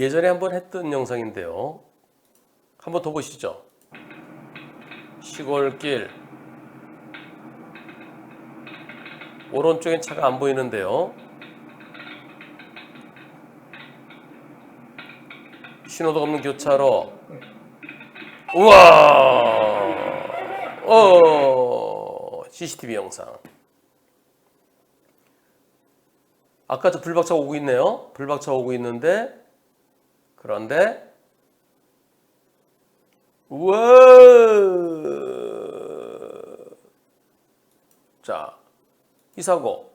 예전에 한번 했던 영상인데요. 한번 더 보시죠. 시골길 오른쪽엔 차가 안 보이는데요. 신호도 없는 교차로 우와 어 CCTV 영상 아까 저 불박차 오고 있네요 불박차 오고 있는데 그런데 우와! 자 이 사고.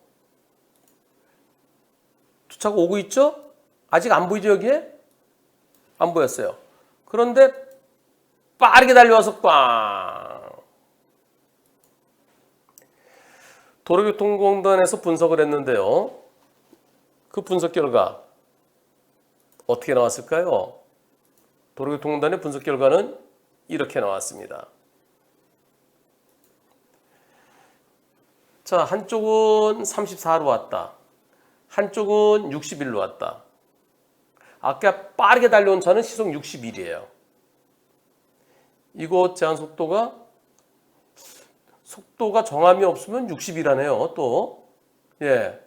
주차가 오고 있죠? 아직 안 보이죠 여기에? 안 보였어요. 그런데 빠르게 달려와서 꽝 도로교통공단에서 분석을 했는데요. 그 분석 결과 어떻게 나왔을까요? 도로교통공단의 분석 결과는 이렇게 나왔습니다. 자, 한쪽은 34로 왔다. 한쪽은 61로 왔다. 아까 빠르게 달려온 차는 시속 61이에요. 이곳 제한 속도가 속도가 정함이 없으면 60이라네요. 또 예.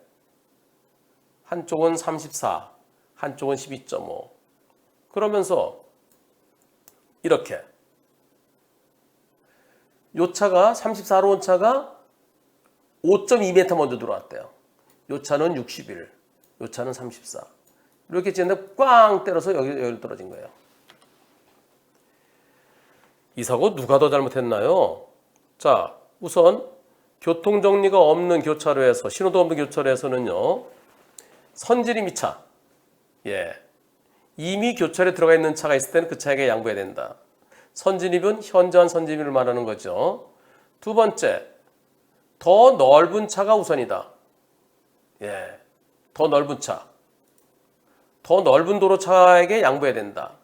한쪽은 34, 한쪽은 12.5. 그러면서 이렇게 요 차가 34로 온 차가 5.2m 먼저 들어왔대요. 요 차는 61, 요 차는 34. 이렇게 찌는데 꽝 때려서 여기 여기 떨어진 거예요. 이 사고 누가 더 잘못했나요? 자, 우선 교통 정리가 없는 교차로에서 신호도 없는 교차로에서는요. 선진이 미차. 예. 이미 교차로에 들어가 있는 차가 있을 때는 그 차에게 양보해야 된다. 선진입은 현저한 선진입을 말하는 거죠. 두 번째, 더 넓은 차가 우선이다. 예. 더 넓은 차. 더 넓은 도로 차에게 양보해야 된다.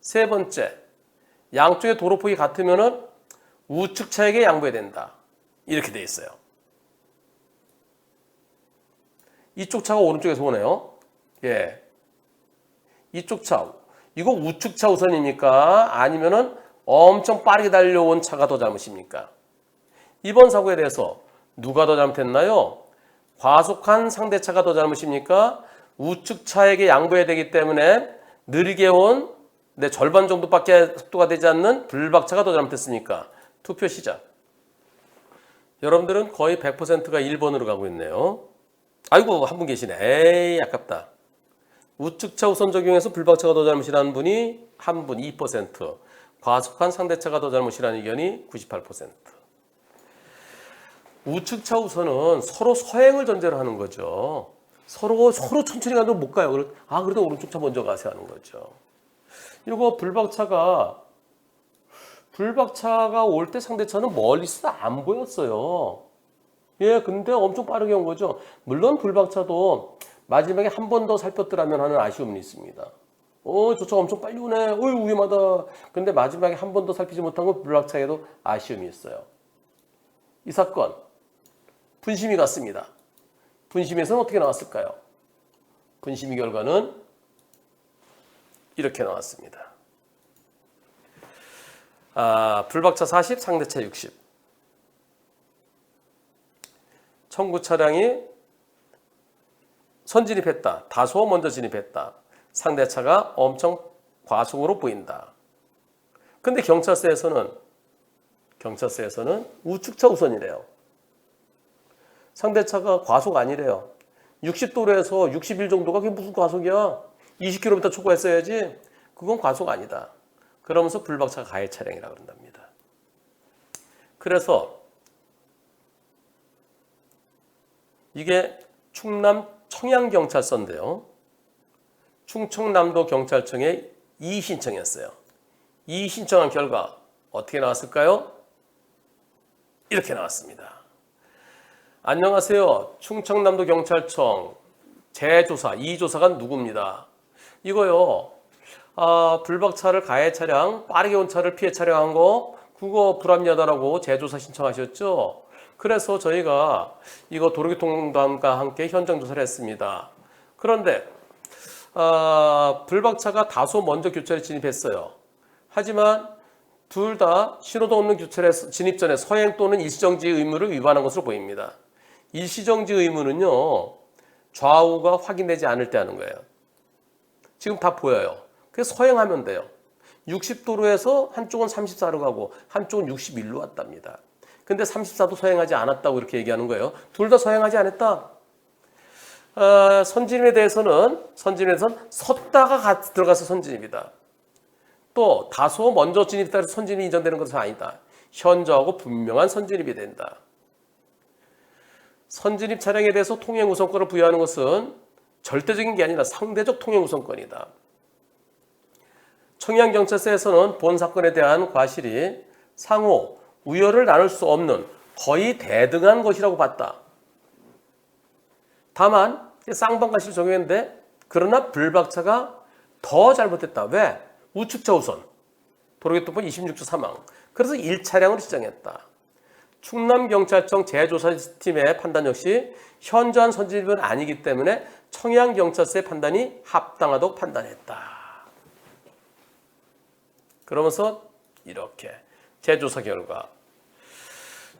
세 번째, 양쪽의 도로폭이 같으면은 우측 차에게 양보해야 된다. 이렇게 돼 있어요. 이쪽 차가 오른쪽에서 오네요. 예. 이쪽 차. 이거 우측 차 우선입니까? 아니면은 엄청 빠르게 달려온 차가 더 잘못입니까? 이번 사고에 대해서 누가 더 잘못했나요? 과속한 상대차가 더 잘못입니까? 우측 차에게 양보해야 되기 때문에 느리게 온 내 절반 정도밖에 속도가 되지 않는 불박차가 더 잘못했으니까 투표 시작. 여러분들은 거의 100%가 1번으로 가고 있네요. 아이고 한 분 계시네. 에이 아깝다. 우측차 우선 적용해서 불박차가 더 잘못이라는 분이 한 분 2%, 과속한 상대차가 더 잘못이라는 의견이 98%. 우측차 우선은 서로 서행을 전제로 하는 거죠. 서로 서로 천천히 가도 못 가요. 아 그래도 오른쪽 차 먼저 가세요 하는 거죠. 이거 불박차가 불박차가 올 때 상대차는 멀리서 안 보였어요. 예, 근데 엄청 빠르게 온 거죠. 물론 불박차도 마지막에 한 번 더 살폈더라면 하는 아쉬움이 있습니다. 어, 저 차 엄청 빨리 오네. 어이, 위험하다. 근데 마지막에 한 번 더 살피지 못한 건 불박차에도 아쉬움이 있어요. 이 사건, 분심이 갔습니다. 분심에서는 어떻게 나왔을까요? 분심이 결과는 이렇게 나왔습니다. 아, 불박차 40, 상대차 60. 청구 차량이 선진입했다. 다소 먼저 진입했다. 상대차가 엄청 과속으로 보인다. 근데 경찰서에서는 경찰서에서는 우측차 우선이래요. 상대차가 과속 아니래요. 60도로에서 61 정도가 그게 무슨 과속이야? 20km 초과했어야지. 그건 과속 아니다. 그러면서 불박차가 가해 차량이라고 그런답니다. 그래서 이게 충남 청양경찰서인데요. 충청남도 경찰청에 이의 신청했어요. 이의 신청한 결과 어떻게 나왔을까요? 이렇게 나왔습니다. 안녕하세요. 충청남도 경찰청 재조사 이의 조사가 누굽니다. 이거요. 아, 불박차를 가해 차량, 빠르게 온 차를 피해 차량한 거, 그거 불합리하다라고 재조사 신청하셨죠? 그래서 저희가 이거 도로교통공단과 함께 현장 조사를 했습니다. 그런데 아, 불박차가 다소 먼저 교차로에 진입했어요. 하지만 둘 다 신호등 없는 교차로에 진입 전에 서행 또는 일시정지 의무를 위반한 것으로 보입니다. 일시정지 의무는요, 좌우가 확인되지 않을 때 하는 거예요. 지금 다 보여요. 그래서 서행하면 돼요. 60도로에서 한쪽은 34로 가고 한쪽은 61로 왔답니다. 근데 34도 서행하지 않았다고 이렇게 얘기하는 거예요. 둘 다 서행하지 않았다. 대해서는 선진에 대해서는 섰다가 가- 들어가서 선진입이다. 또 다소 먼저 진입에 따라 선진이 인정되는 것은 아니다. 현저하고 분명한 선진입이 된다. 선진입 차량에 대해서 통행 우선권을 부여하는 것은 절대적인 게 아니라 상대적 통행 우선권이다. 청양경찰서에서는 본 사건에 대한 과실이 상호 우열을 나눌 수 없는 거의 대등한 것이라고 봤다. 다만 쌍방과실 적용했는데 그러나 불박차가 더 잘못됐다. 왜? 우측차 우선. 도로교통법 26조 3항. 그래서 1차량으로 지정했다. 충남경찰청 재조사팀의 판단 역시 현저한 선진입은 아니기 때문에 청양경찰서의 판단이 합당하다고 판단했다. 그러면서 이렇게 재조사 결과.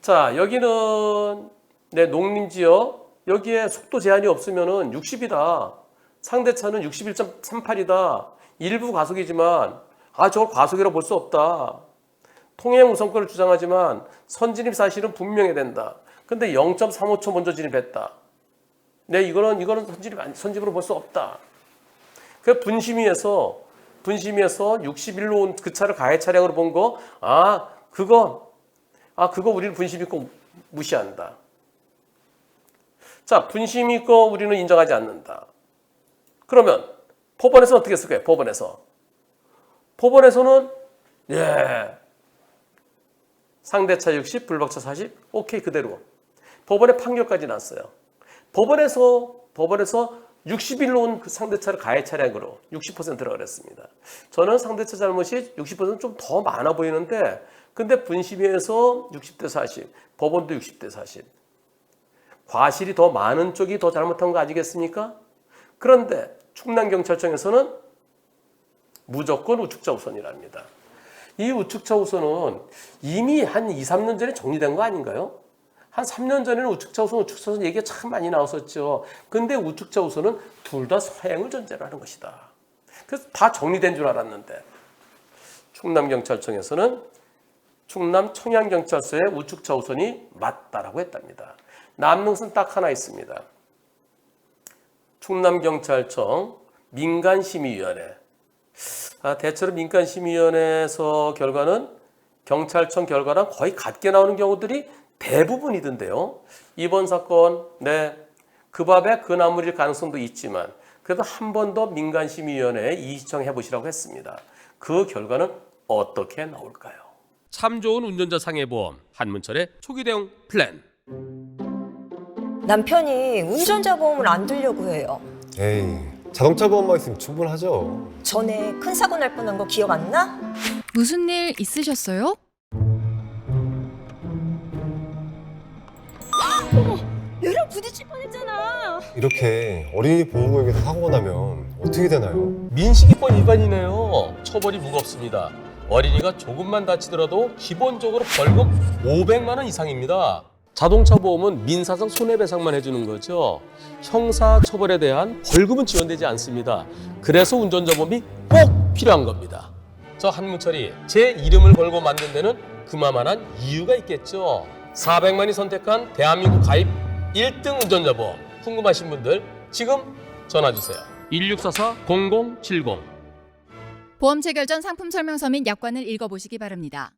자 여기는 내 농림지역. 여기에 속도 제한이 없으면은 60이다. 상대차는 61.38이다. 일부 과속이지만 아 저걸 과속이라고 볼수 없다. 통행 우선권을 주장하지만 선진입 사실은 분명해야 된다. 근데 0.35초 먼저 진입했다. 네 이거는 이거는 선진입 아니 선진입으로 볼 수 없다. 그 분심위에서 분심위에서 61로 온 그 차를 가해 차량으로 본 거, 아, 그거, 아, 그거 우리는 분심이 꼭 무시한다. 자, 분심이 거 우리는 인정하지 않는다. 그러면 법원에서 어떻게 거예요? 법원에서. 법원에서는, 예, 상대차 60, 불박차 40, 오케이, 그대로. 법원에 판결까지 났어요. 법원에서, 법원에서 60일로 온 그 상대차를 가해 차량으로 60%라 그랬습니다. 저는 상대차 잘못이 60%좀 더 많아 보이는데 근데 분심위에서 60대 40, 법원도 60대 40. 과실이 더 많은 쪽이 더 잘못한 거 아니겠습니까? 그런데 충남경찰청에서는 무조건 우측차 우선이랍니다. 이 우측차 우선은 이미 한 2, 3년 전에 정리된 거 아닌가요? 한 3년 전에는 우측차 우선, 우측차 우선 얘기가 참 많이 나왔었죠. 근데 우측차 우선은 둘 다 서행을 전제로 하는 것이다. 그래서 다 정리된 줄 알았는데 충남경찰청에서는 충남 청양경찰서의 우측차 우선이 맞다라고 했답니다. 것은 딱 하나 있습니다. 충남경찰청 민간심의위원회. 아, 대체로 민간심의위원회에서 결과는 경찰청 결과랑 거의 같게 나오는 경우들이 대부분이던데요. 이번 사건, 네, 그 밥에 그 나물일 가능성도 있지만 그래도 한 번 더 민간심의위원회에 이의청해 보시라고 했습니다. 그 결과는 어떻게 나올까요? 참 좋은 운전자 상해보험 한문철의 초기 대응 플랜. 남편이 운전자 보험을 안 들려고 해요. 에이, 자동차 보험만 있으면 충분하죠. 전에 큰 사고 날 뻔한 거 기억 안 나? 무슨 일 있으셨어요? 부딪힐 뻔했잖아. 이렇게 어린이 보호구역에서 사고가 나면 어떻게 되나요? 민식이권 위반이네요. 처벌이 무겁습니다. 어린이가 조금만 다치더라도 기본적으로 벌금 500만 원 이상입니다. 자동차 보험은 민사상 손해배상만 해주는 거죠. 형사 처벌에 대한 벌금은 지원되지 않습니다. 그래서 운전자 보험이 꼭 필요한 겁니다. 저 한문철이 제 이름을 걸고 만든 데는 그만한 이유가 있겠죠. 400만이 선택한 대한민국 가입 1등 운전자 보험 궁금하신 분들 지금 전화 주세요. 1644-0070 보험 체결 전 상품 설명서 및 약관을 읽어보시기 바랍니다.